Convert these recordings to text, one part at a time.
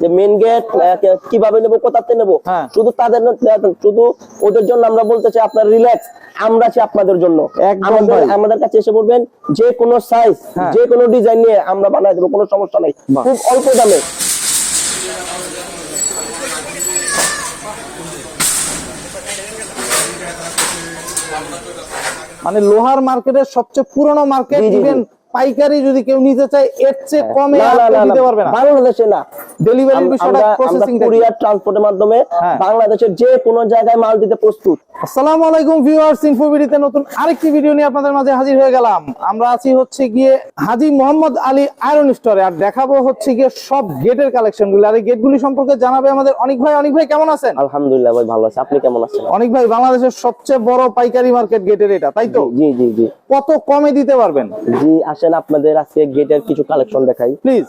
যে main gate কীভাবে নেব কোথাতে নেব? হ্যাঁ। শুধু তাদের শুধু ওদের জন্য আমরা বলতে চাই আপনার রিল্যাক্স আমরা আছি আপনাদের জন্য। আমাদের কাছে এসে বলবেন যে কোনো সাইজ হ্যাঁ। যে কোনো ডিজাইন নিয়ে আমরা বানাই দেবো কোনো সমস্যা নাই। খুব অল্প দামে। মানে লোহার মার্কেটের সবচেয়ে পুরনো মার্কেট পাইকারি যদি কেউ নিতে চায় এর চেয়ে কমে দিতে পারবে না। বাংলাদেশে না। ডেলিভারির বিষয়টা প্রসেসিং কুরিয়ার ট্রান্সপোর্টের মাধ্যমে হ্যাঁ। বাংলাদেশের যে কোনো জায়গায় মাল দিতে প্রস্তুত। আসসালামু আলাইকুম ভিউয়ার্স ইনফোবিডিতে নতুন আরেকটি ভিডিও নিয়ে আপনাদের মাঝে হাজির হয়ে গেলাম। আমরা আছি হচ্ছে গিয়ে হাজি মোহাম্মদ আলী আয়রন স্টোরে আর দেখাবো হচ্ছে গিয়ে সব গেটের কালেকশনগুলো আর এই গেটগুলি সম্পর্কে জানাবে আমাদের অনেক ভাই। অনেক ভাই কেমন আছেন? আলহামদুলিল্লাহ ভাই ভালো আছে। আপনি কেমন আছেন? অনেক ভাই বাংলাদেশের সবচেয়ে বড় পাইকারি মার্কেট গেটের এটা তাই তো? জি জি জি কত কমে দিতে পারবেন? জি আসেন আপনাদের আজকে গেটের কিছু কালেকশন দেখাই। প্লিজ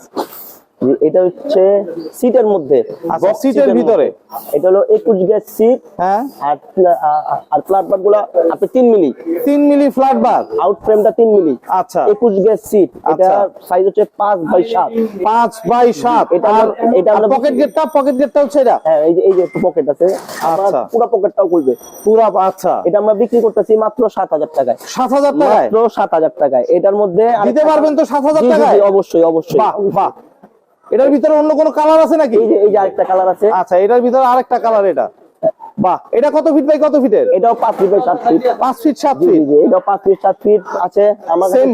এটা হচ্ছে সিটের মধ্যে। আচ্ছা, সিটের ভিতরে। এটা হলো একুশ গ্যাস সিট। হ্যাঁ। আর আ- আ- গুলা আপনি তিন মিলি। তিন মিলি ফ্ল্যাট বার আউট ফ্রেমটা তিন মিলি। আচ্ছা। একুশ গ্যাস সিট। এটা আচ্ছা। সাইজ হচ্ছে পাঁচ বাই সাত। পাঁচ বাই সাত। এটা এটা আমরা- পকেট গেটটা পকেট গেটটা হচ্ছে এটা? হ্যাঁ এই যে এই যে পকেট আছে। আচ্ছা। পুরো পকেটটাও খুলবে। পুরা আচ্ছা। এটা আমরা বিক্রি করতেছি মাত্র সাত হাজার টাকায়। সাত হাজার টাকায়? মাত্র সাত হাজার টাকায়। এটার মধ্যে দিতে পারবেন তো 7,000 জি, জি, জি, টাকায়? অবশ্যই অবশ্যই। বাহ বাহ। এটার ভিতরে অন্য কোনো কালার আছে নাকি? এই যে আরেকটা কালার আছে। আচ্ছা এটার ভিতরে আরেকটা কালার এটা। বাহ এটা কত ফিট বাই কত ফিটের এটাও feet by feet feet feet জি এটাও পাঁচ ফিট ফিট আছে সেম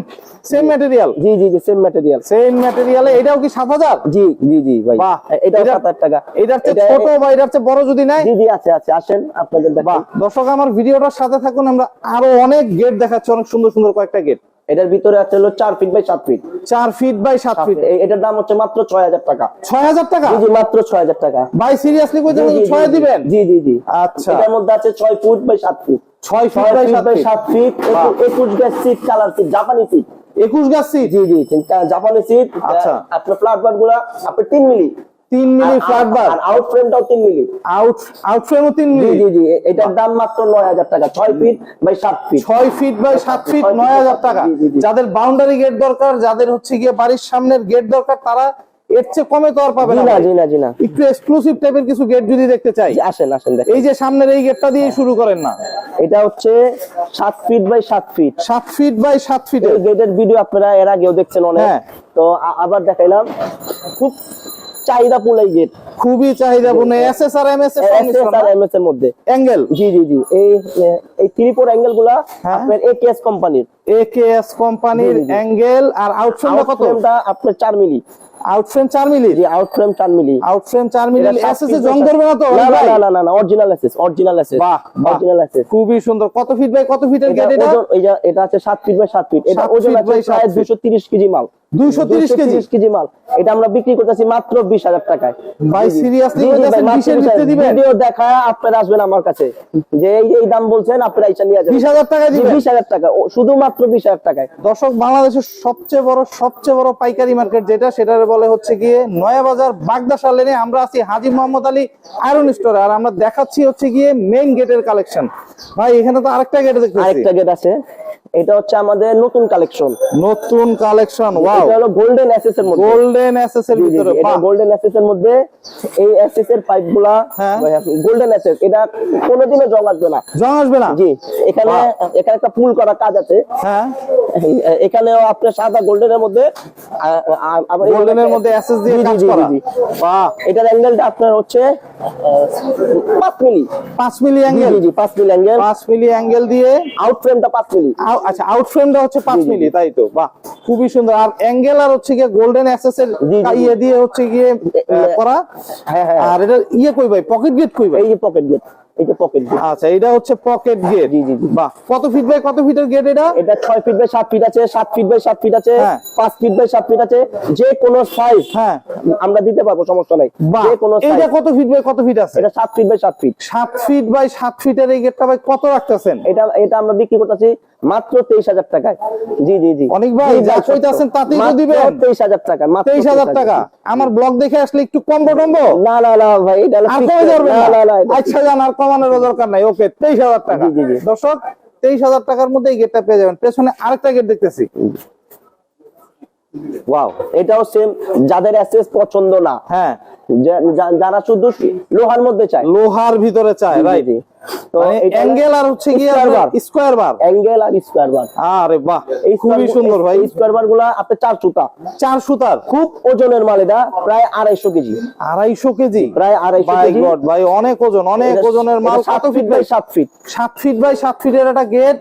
সেম ম্যাটেরিয়াল জি জি জি সেম ম্যাটেরিয়াল সেম ম্যাটেরিয়ালে এটাও কি সাত হাজার? জি জি জি ভাই। বাহ এটাও এটা- সাত হাজার টাকা। এটার চেয়ে এটা- ছোট বা এটার চেয়ে বড় যদি নাই জি জি আছে আছে আসেন আপনাদের বাহ দর্শক আমার ভিডিওটার সাথে থাকুন আমরা আরও অনেক গেট দেখাচ্ছি অনেক সুন্দর সুন্দর কয়েকটা গেট এটার ভিতরে আছে হলো চার ফিট বাই সাত ফিট চার ফিট বাই সাত ফিট এটার দাম হচ্ছে মাত্র ছয় হাজার টাকা। ছয় হাজার টাকা? জি মাত্র ছয় হাজার টাকা। ভাই সিরিয়াসলি কই ছয় দিবেন? জি জি জি। আচ্ছা। এটার মধ্যে আছে ছয় ফুট বাই সাত ফিট ছয় ফিট বাই সাত ফিট একুশ গ্যাস সিট কালার সিট জাপানি সিট একুশ গাছ সিট জি জি জাপানি সিট আচ্ছা। আপনার প্ল্যাটফর্মগুলা আপনার তিন মিলি। তিন মিলি ফ্ল্যাট বার আউট ফ্রেমটাও তিন মিলি। আউট আউট ফ্রেমও তিন মিলি। জি জি এটার দাম মাত্র নয় হাজার টাকা। ছয় ফিট বাই সাত ফিট ছয় ফিট বাই সাত ফিট ফিট নয় হাজার টাকা। যাদের বাউন্ডারি গেট দরকার যাদের হচ্ছে গিয়ে বাড়ির সামনের গেট দরকার তারা এর চেয়ে কমে তো আর পাবে না। জি না জি না একটু এক্সক্লুসিভ টাইপের কিছু গেট যদি দেখতে চাই। আসেন আসেন দেখেন। এই যে সামনের এই গেটটা দিয়ে শুরু করেন না। এটা হচ্ছে সাত ফিট বাই সাত ফিট সাত ফিট বাই সাত ফিটের এই গেটের ভিডিও আপনারা এর আগেও দেখছেন অনেক। হ্যাঁ। তো আবার দেখাইলাম। খুব চাহিদা ফুল এই গেট। খুবই চাহিদাপূর্ণ এসএসআর এমএস এর আর এমএস এর মধ্যে। অ্যাঙ্গেল জি জি জি। এই এই থ্রি ফোর অ্যাঙ্গেলগুলা হ্যাঁ। আপনার একেএস কোম্পানির একেএস কোম্পানির। অ্যাঙ্গেল আর আউট ফ্রেম কত? আপনার চার মিলি। আউট ফ্রেম চার মিলি? জি আউট ফ্রেম চার মিলি। আউট ফ্রেম চার মিলি এটা এসএস এ জং না তো না না না না না অরিজিনাল এসএস অরিজিনাল এসএস বাহ। অরিজিনাল এসএস খুবই সুন্দর। কত ফিট বাই কত ফিটের গেট এটা এটা? আছে সাত ফিট বাই সাত ফিট এটা ওজন আছে প্রায় feet। দুশো তিরিশ কেজি মাল। 230 কেজি? 230 কেজি? মাল। এটা আমরা বিক্রি করতেছি মাত্র বিশ হাজার টাকায়। ভাই, জি, জি। seriously জি, জি, বলতেছেন, ভাই, মাত্র 20 এর ভিতরে দিবেন? ভিডিও দেখা আপনারা আসবেন আমার কাছে। যে এই এই দাম বলছেন আপনারা আইসা নিয়ে যাবেন। বিশ হাজার টাকা দিবেন? বিশ হাজার টাকা। ও, শুধুমাত্র বিশ হাজার টাকায়। দর্শক বাংলাদেশের সবচেয়ে বড় সবচেয়ে বড় পাইকারি মার্কেট যেটা সেটার বলে হচ্ছে গিয়ে নয়াবাজার বাগদাসা লেনে আমরা আছি হাজি মোহাম্মদ আলী আয়রন স্টোরে আর আমরা দেখাচ্ছি হচ্ছে গিয়ে মেইন গেটের কালেকশন ভাই এখানে তো আরেকটা গেট দেখতেছি। আরেকটা গেট আছে। এটা হচ্ছে আমাদের নতুন কালেকশন নতুন কালেকশন ওয়াও এটা হলো গোল্ডেন এসএস এর মধ্যে। গোল্ডেন এসএস এর ভিতরে এটা। গোল্ডেন এসএস এর মধ্যে এই এসএস এর পাইপগুলা হ্যাঁ। গোল্ডেন এসএস এটা কোনোদিনও জং আসবে না। জং আসবে না? জি এখানে এখানে একটা পুল করা কাজ আছে। হ্যাঁ। এখানেও আপনার সাদা গোল্ডেনের মধ্যে আ- আ- আবার এই জায়গায়- মধ্যে এসএস দিয়ে কাজ করা। বাহ এটার অ্যাঙ্গেলটা আপনার হচ্ছে আহ, পাঁচ মিলি। পাঁচ মিলি অ্যাঙ্গেল জি জি পাঁচ মিলি অ্যাঙ্গেল পাঁচ মিলি অ্যাঙ্গেল দিয়ে? আউট ফ্রেমটা পাঁচ মিলি। আচ্ছা আউট ফ্রেমটা হচ্ছে পাঁচ জি, জি, মিলি তাই তো? বাহ খুবই সুন্দর। আর অ্যাঙ্গেল আর হচ্ছে গিয়ে গোল্ডেন অ্যাসেস এর জি, জি, জি। ইয়ে দিয়ে হচ্ছে গিয়ে করা। হ্যাঁ হ্যাঁ। আর এটা ইয়ে কই ভাই? পকেট গেট কই ভাই? এই যে পকেট গেট এই যে পকেট আচ্ছা এটা হচ্ছে পকেট গেট জি, জি, জি। বাহ কত ফিট বাই কত ফিটের গেট এটা? এটা ছয় ফিট বাই সাত ফিট আছে সাত ফিট বাই সাত ফিট আছে হ্যাঁ। ফিট বাই সাত ফিট আছে যে কোনো সাইজ হ্যাঁ। আমরা দিতে পারব সমস্যা নাই। যে কোনো এইটা size। কত ফিট বাই কত ফিট আছে? এটা সাত ফিট বাই সাত ফিট সাত ফিট বাই সাত ফিটের এই গেটটা ভাই কত রাখতেছেন? এটা এটা আমরা বিক্রি করতেছি মাত্র তেইশ হাজার টাকায়। জি জি জি। অনেক ভাই, যা কইতাছেন তাতেই তো দিবেন। তেইশ হাজার টাকা মাত্র তেইশ হাজার টাকা। আমার ব্লগ দেখে আসলে একটু কম্বো টম্বো না না না ভাই এটা। না না না আচ্ছা কমানোর দরকার নাই। ওকে তেইশ হাজার টাকা। দর্শক তেইশ হাজার টাকার মধ্যে এই গেটটা পেয়ে যাবেন। পেছনে আরেকটা গেট দেখতেছি। ওয়াও এটাও সেম যাদের এসএস পছন্দ না হ্যাঁ যারা শুধু লোহার মধ্যে চায়। লোহার ভিতরে চায় রাইট তো অ্যাঙ্গেল আর হচ্ছে bar। স্কোয়ার বার অ্যাঙ্গেল আর স্কোয়ার বার আরে বাহ এই খুবই সুন্দর ভাই। স্কোয়ার বারগুলা আপনার চার সুতা। চার সুতার? খুব ওজনের মাল এটা প্রায় আড়াইশো কেজি। আড়াইশো কেজি? প্রায় আড়াইশো কেজি। গড ভাই অনেক ওজন অনেক ওজনের মাল। সাত কত ফিট বাই সাত ফিট সাত ফিট বাই সাত ফিটের একটা গেট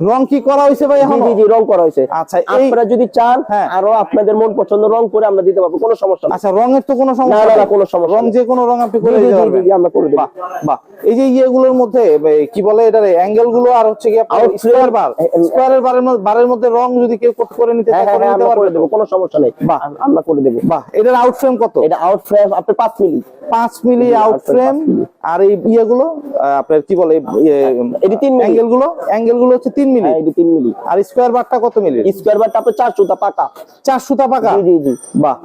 রং কি করা হয়েছে ভাই এখন? জি জি রং করা হয়েছে। আচ্ছা, আপনারা যদি চান হ্যাঁ। আরও আপনাদের মন পছন্দ রং করে আমরা দিতে পারব কোনো সমস্যা না আচ্ছা রঙের তো কোনো সমস্যা না, না, কোনো সমস্যা রং যে কোনো রং আপনি করে দিতে পারবেন। জি, আমরা করে দেব। বাহ এই যে ইয়েগুলোর মধ্যে কি বলে এটার? অ্যাঙ্গেলগুলো আর হচ্ছে কি আপনার স্কোয়ার বার স্কোয়ারের বারের মধ্যে বারের মধ্যে রং যদি কেউ কোট করে নিতে চায় হ্যাঁ করে হ্যাঁ, নিতে করে দেবো কোনো সমস্যা নেই। বাহ। আমরা করে দেবো। বাহ এটার আউট ফ্রেম কত? এটা আউট ফ্রেম আপনার পাঁচ মিলি। পাঁচ মিলি আউট ফ্রেম আর এই ইয়েগুলো আপনার কি বলে এটি তিন মিলি। অ্যাঙ্গেলগুলো অ্যাঙ্গেলগুলো হচ্ছে তিন মিলি? হ্যাঁ, মিলি। আর বারটা কত মিলি? বারটা আপনার সুতা পাকা। সুতা পাকা? জি জি বাহ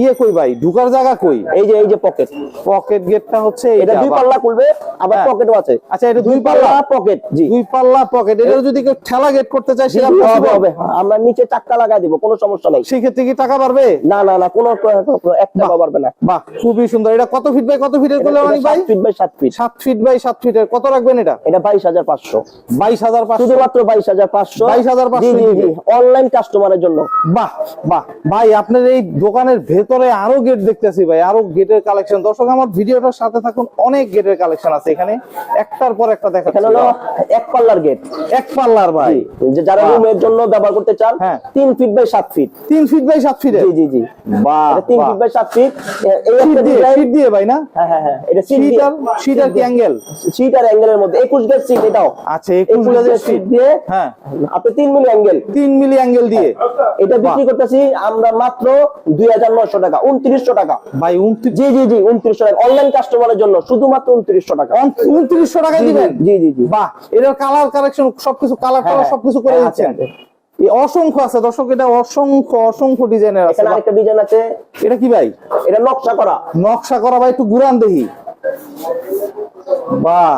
ইয়ে কই ভাই? জায়গা কই? এই যে এই যে পকেট পকেট গেটটা হচ্ছে এটা দুই পাল্লা খুলবে আবার হ্যাঁ। পকেটও আছে। আচ্ছা এটা দুই পাল্লা? পকেট জি। দুই পাল্লা পকেট এটা যদি কেউ ঠেলা গেট করতে চায় সেটা হবে আমরা নিচে চাকা লাগাই দেব কোনো সমস্যা নাই। সেক্ষেত্রে কি টাকা পারবে না না না কোনো এক টাকা পারবে না। বাহ খুবই সুন্দর। এটা কত ফিট বাই কত ফিটের করলে অনেক ভাই? Feet by 7 feet 7 feet by 7 ফিটের কত রাখবেন এটা? এটা 22500 22500 শুধুমাত্র বাইশ হাজার পাঁচশো অনলাইন কাস্টমারের জন্য। বাহ বাহ। ভাই আপনার এই দোকানের ভেতরে আরও গেট দেখতেছি ভাই আরও গেটের কালেকশন দর্শক আমার ভিডিওটার সাথে থাকুন অনেক গেটের কালেকশন আছে এখানে। একটার পর একটা দেখা এক পাল্লার গেট এক পাল্লার ভাই। যারা রুমের জন্য ব্যবহার করতে চান হ্যাঁ। তিন ফিট বাই সাত ফিট তিন ফিট বাই সাত ফিট জি জি জি। বাহ তিন ফিট বাই সাত ফিট এই একটা ফিট দিয়ে ভাই না? হ্যাঁ হ্যাঁ, হ্যাঁ। কি অ্যাঙ্গেল অ্যাঙ্গেলের মধ্যে। একুশ গেজ সিট এটাও। আচ্ছা একুশ সিট শীট দিয়ে হ্যাঁ। আপনি তিন মিলি অ্যাঙ্গেল। তিন মিলি অ্যাঙ্গেল দিয়ে। এটা বিক্রি করতেছি আমরা মাত্র দুই হাজার নয়শো টাকা উনত্রিশশো টাকা। ভাই উনত্রিশ জি জি জি উনত্রিশশো টাকা। অনলাইন কাস্টমারের জন্য শুধুমাত্র উনত্রিশশো টাকা। উনত্রিশশো টাকায় জি, জি, দিবেন? জি জি জি। বাহ এটার কালার কালেকশন সবকিছু কালার সবকিছু করে দিচ্ছেন। অসংখ্য আছে দর্শক এটা অসংখ্য অসংখ্য ডিজাইনের আছে আরেকটা ডিজাইন আছে। এটা কি ভাই? এটা নকশা করা। নকশা করা ভাই একটু ঘুরান দেখি। বাহ।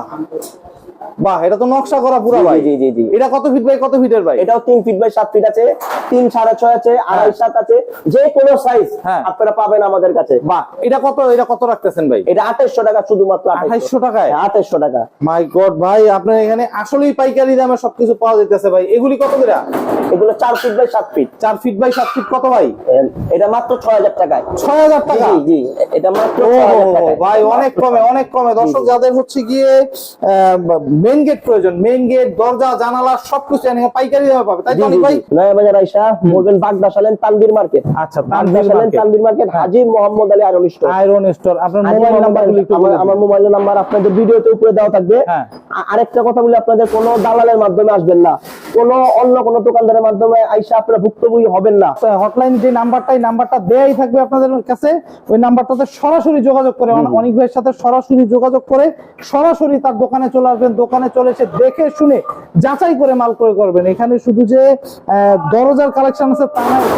বাহ এটা তো নকশা করা পুরো ভাই। জি, জি, জি। এটা কত ফিট বাই কত ফিটের ভাই? এটাও তিন ফিট বাই সাত ফিট আছে তিন সাড়ে ছয় আছে আড়াই সাত আছে যে কোনো সাইজ হ্যাঁ। আপনারা পাবেন আমাদের কাছে। বাহ এটা কত এটা কত রাখতেছেন ভাই? এটা আঠাইশশো টাকা শুধুমাত্র আঠাইশশো। টাকায়? আঠাইশশো টাকা। মাই গড ভাই আপনার এখানে আসলেই পাইকারি দামে সবকিছু পাওয়া যাইতেছে ভাই। এগুলি কত করে? এগুলো চার ফিট বাই সাত ফিট চার ফিট বাই সাত ফিট কত ভাই? এটা মাত্র ছয় হাজার টাকায়। ছয় হাজার জি টাকা? জি জি এটা মাত্র 6,000 টাকায়। ভাই অনেক কমে অনেক কমে। দর্শক যাদের হচ্ছে গিয়ে মেইন গেট প্রয়োজন মেইন গেট দরজা জানালা সবকিছু এখানে পাইকারি দামে পাবে তাই তো ভাই? নয়া বাজার আইসা মোরবেন বাগদা সালেন তানবীর মার্কেট। আচ্ছা Salen Tanvir market. Haji Mohammad Ali iron store. Iron store আপনার মোবাইল নাম্বার আমার মোবাইল নাম্বার আপনাদের ভিডিওতে উপরে দেওয়া থাকবে। হ্যাঁ। আরেকটা কথা বলি আপনাদের কোনো দালালের মাধ্যমে আসবেন না। কোনো অন্য কোনো দোকানদারের মাধ্যমে আইসা আপনারা ভুক্তভোগী হবেন না। হটলাইন যে নাম্বারটা এই নাম্বারটা দেয়াই থাকবে আপনাদের কাছে। ওই নাম্বারটাতে সরাসরি যোগাযোগ করে অন- অনিক ভাইয়ের সাথে সরাসরি যোগাযোগ করে সরাসরি তার দোকানে চলে আসবেন। দোকানে চলে এসে দেখে শুনে যাচাই করে মাল ক্রয় করবেন। এখানে শুধু যে দরজার কালেকশন আছে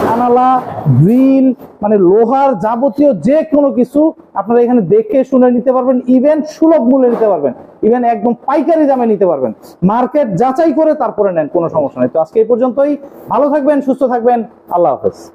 জানালা গ্রিল মানে লোহার যাবতীয় যে কোনো কিছু আপনারা এখানে দেখে শুনে নিতে পারবেন। ইভেন সুলভ মূল্যে নিতে পারবেন। ইভেন একদম পাইকারি দামে নিতে পারবেন। মার্কেট যাচাই করে তারপরে নেন, কোনো সমস্যা নেই। তো আজকে এই পর্যন্তই। ভালো থাকবেন, সুস্থ থাকবেন। আল্লাহ হাফেজ।